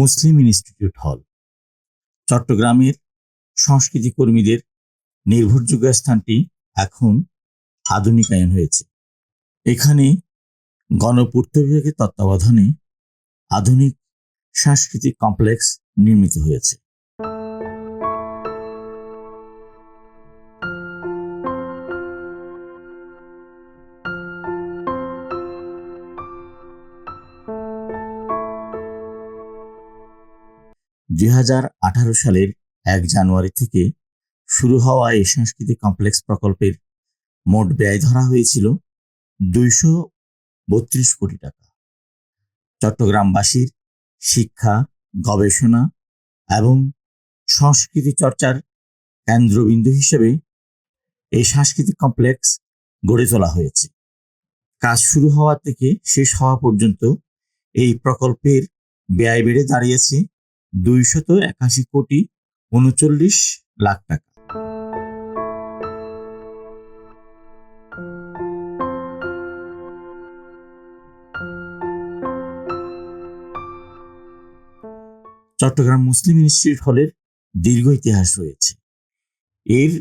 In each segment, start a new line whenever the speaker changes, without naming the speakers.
মুসলিম institute হল। চট্টগ্রামের সংস্কৃতি কর্মীদের নির্ভরযোগ্য স্থানটি এখন আধুনিকায়ন হয়েছে। এখানে গণপূর্ত বিভাগের তত্ত্বাবধানে আধুনিক সাংস্কৃতিক কমপ্লেক্স নির্মিত হয়েছে। দুই হাজার আঠারো সালের এক জানুয়ারি থেকে শুরু হওয়া এই সাংস্কৃতিক কমপ্লেক্স প্রকল্পের মোট ব্যয় ধরা হয়েছিল দুইশো বত্রিশ কোটি টাকা। চট্টগ্রামবাসীর শিক্ষা, গবেষণা এবং সংস্কৃতি চর্চার কেন্দ্রবিন্দু হিসেবে এই সাংস্কৃতিক কমপ্লেক্স গড়ে তোলা হয়েছে। কাজ শুরু হওয়া থেকে শেষ হওয়া পর্যন্ত এই প্রকল্পের ব্যয় বেড়ে দাঁড়িয়েছে দুইশত একাশি কোটি উনচল্লিশ লাখ টাকা। চট্টগ্রাম মুসলিম ইনস্টিটিউট হলের দীর্ঘ ইতিহাস রয়েছে। এর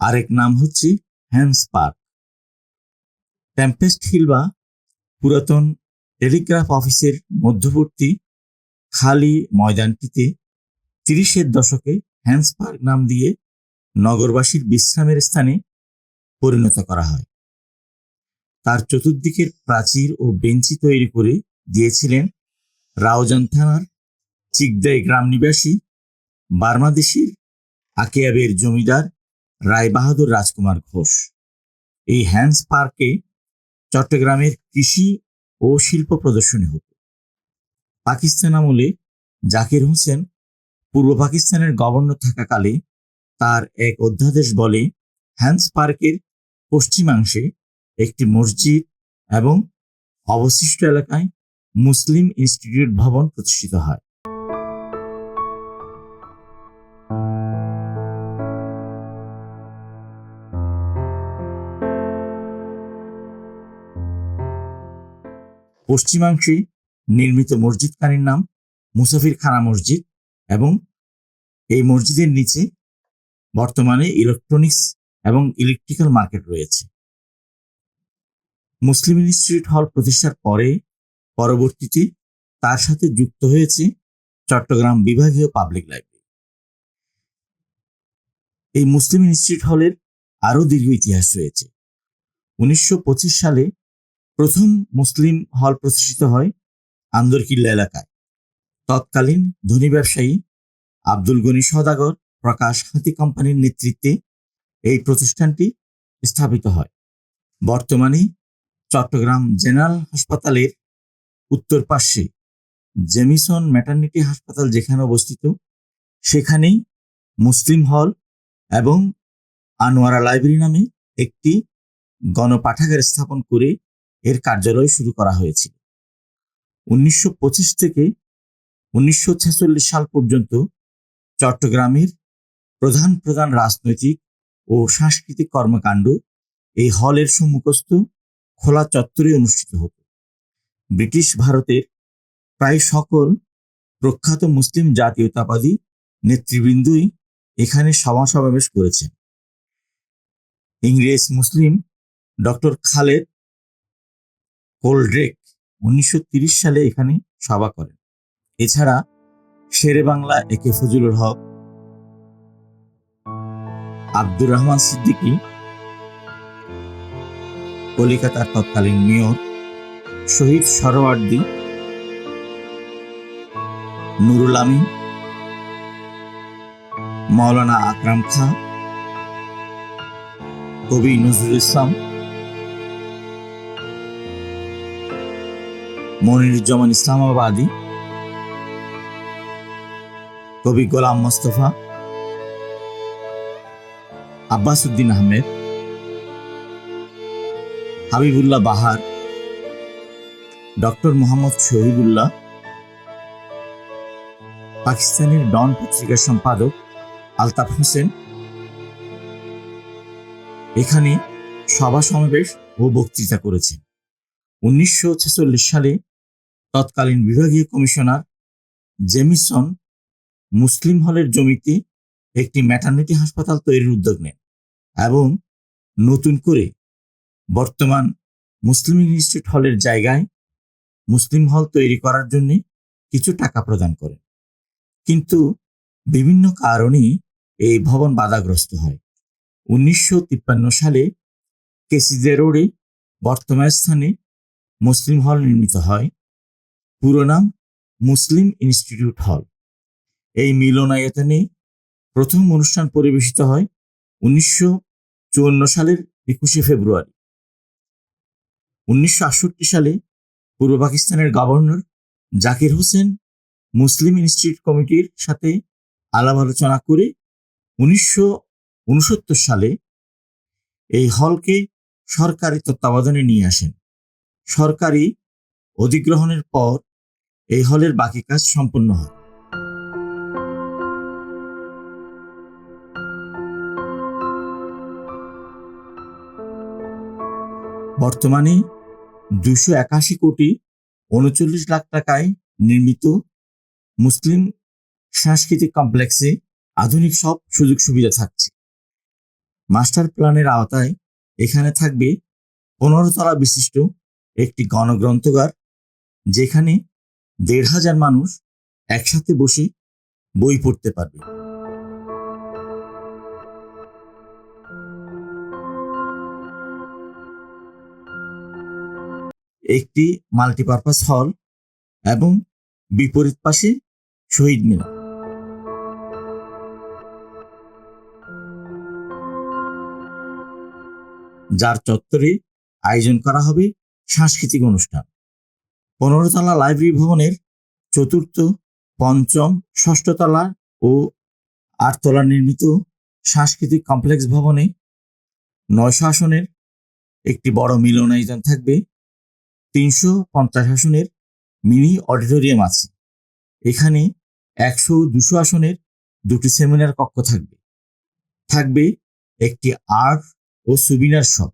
আরেক নাম হচ্ছে হ্যান্স পার্ক। টেম্পেস্ট হিল বা পুরাতন টেলিগ্রাফ অফিসের মধ্যবর্তী খালি ময়দানটিতে তিরিশের দশকে হ্যান্স পার্ক নাম দিয়ে নগরবাসীর বিশ্রামের স্থানে পরিণত করা হয়। তার চতুর্দিকের প্রাচীর ও বেঞ্চি তৈরি করে দিয়েছিলেন রাওজান থানার চিকদাই গ্রাম নিবাসী, বার্মাদেশীর আকিয়াবের জমিদার রায়বাহাদুর রাজকুমার ঘোষ। এই হ্যান্স পার্কে চট্টগ্রামের কৃষি ও শিল্প প্রদর্শনী হতো। পাকিস্তান আমলে জাকির হোসেন পূর্ব পাকিস্তানের গভর্নর থাকাকালে তার এক অধ্যাদেশ বলে হ্যান্স পার্কের পশ্চিমাংশে একটি মসজিদ এবং অবশিষ্ট এলাকায় মুসলিম ইনস্টিটিউট ভবন প্রতিষ্ঠিত হয়। পশ্চিমাংশে নির্মিত মসজিদখানির নাম মুসাফির খানা মসজিদ এবং এই মসজিদের নিচে বর্তমানে ইলেকট্রনিক্স এবং ইলেকট্রিক্যাল মার্কেট রয়েছে। মুসলিম ইনস্টিটিউট হল প্রতিষ্ঠার পরে পরবর্তীতে তার সাথে যুক্ত হয়েছে চট্টগ্রাম বিভাগীয় পাবলিক লাইব্রেরি এই মুসলিম ইনস্টিটিউট হলের আরও দীর্ঘ ইতিহাস রয়েছে। উনিশশো পঁচিশ সালে প্রথম মুসলিম হল প্রতিষ্ঠিত হয় আন্দরকিল্লা এলাকায়। তৎকালীন ধনী ব্যবসায়ী আব্দুল গনি সদাগর প্রকাশ হাতি কোম্পানির নেতৃত্বে এই প্রতিষ্ঠানটি স্থাপিত হয়। বর্তমানে চট্টগ্রাম জেনারেল হাসপাতালের উত্তর পার্শ্বে জেমিসন ম্যাটার্নিটি হাসপাতাল যেখানে অবস্থিত, সেখানেই মুসলিম হল এবং আনোয়ারা লাইব্রেরি নামে একটি গণপাঠাগার স্থাপন করে এর কার্যালয় শুরু করা হয়েছিল। উনিশশো পঁচিশ থেকে উনিশশো ছেচল্লিশ সাল পর্যন্ত চট্টগ্রামের প্রধান প্রধান রাজনৈতিক ও সাংস্কৃতিক কর্মকাণ্ড এই হলের সম্মুখস্থ খোলা চত্বরে অনুষ্ঠিত হতো। ব্রিটিশ ভারতের প্রায় সকল প্রখ্যাত মুসলিম জাতীয়তাবাদী নেতৃবৃন্দই এখানে সভা সমাবেশ করেছেন। ইংরেজ মুসলিম ডক্টর খালেদ কোলড্রেক উনিশশো সালে এখানে সভা করেন। এছাড়া শেরে বাংলা একে ফজলুল হক, আব্দুর রহমান সিদ্দিকী, কলিকাতার তৎকালীন মেয়র, শহীদ সরওয়ার্দী, নুরুল আমিন, মাওলানা আকরাম খাঁ, কবি নজরুল ইসলাম মনিরুজ্জামান ইসলামাবাদী, কবি গোলাম মোস্তফা আব্বাস উদ্দিন আহমেদ, হাবিবুল্লাহ বাহার, ডক্টর মোহাম্মদ শহীদুল্লাহ, পাকিস্তানের ডন পত্রিকার সম্পাদক আলতাফ হোসেন। এখানে সভা সমাবেশ ও বক্তৃতা করেছেন। উনিশশো ছেচল্লিশ সালে তৎকালীন বিভাগীয় কমিশনার জেমিসন মুসলিম হলের জমিতে একটি ম্যাটার্নিটি হাসপাতাল তৈরির উদ্যোগ নেন এবং নতুন করে বর্তমান মুসলিম ইনস্টিটিউট হলের জায়গায় মুসলিম হল তৈরি করার জন্য কিছু টাকা প্রদান করেন। কিন্তু বিভিন্ন কারণে এই ভবন বাধাগ্রস্ত হয়। উনিশশো তিপ্পান্ন সালে কেসিজে রোডে বর্তমান স্থানে মুসলিম হল নির্মিত হয়। পুরো নাম মুসলিম ইনস্টিটিউট হল। এই মিলনায়তনে প্রথম অনুষ্ঠান পরিবেশিত হয় উনিশশো চুয়ান্ন সালের একুশে ফেব্রুয়ারি। উনিশশো আটষট্টি সালে পূর্ব পাকিস্তানের governor Zakir Hossain Muslim institute কমিটির সাথে আলাপ আলোচনা করে উনিশশো উনসত্তর সালে এই হলকে সরকারি তত্ত্বাবধানে নিয়ে আসেন। সরকারি অধিগ্রহণের পর এই হলের বাকি কাজ সম্পন্ন হয়। বর্তমানে দুশো একাশি কোটি উনচল্লিশ লাখ টাকায় নির্মিত মুসলিম সাংস্কৃতিক কমপ্লেক্সে আধুনিক সব সুযোগ সুবিধা থাকছে। মাস্টার প্ল্যানের আওতায় এখানে থাকবে পনেরো তলা বিশিষ্ট একটি গণগ্রন্থগার, যেখানে দেড় হাজার মানুষ একসাথে বসে বই পড়তে পারবে। একটি মাল্টিপারপাস হল এবং বিপরীত পাশে শহীদ মিনার। যার চত্বরে আয়োজন করা হবে সাংস্কৃতিক অনুষ্ঠান। পনেরোতলা লাইব্রেরি ভবনের চতুর্থ, পঞ্চম ষষ্ঠ তলা ও আটতলা নির্মিত সাংস্কৃতিক কমপ্লেক্স ভবনে নয়শো আসনের একটি বড় মিলনায়তন থাকবে। তিনশো পঞ্চাশ আসনের মিনি অডিটোরিয়াম আছে। এখানে একশো দুশো আসনের দুটি সেমিনার কক্ষ থাকবে। থাকবে একটি আর্ট ও সুবিনার শপ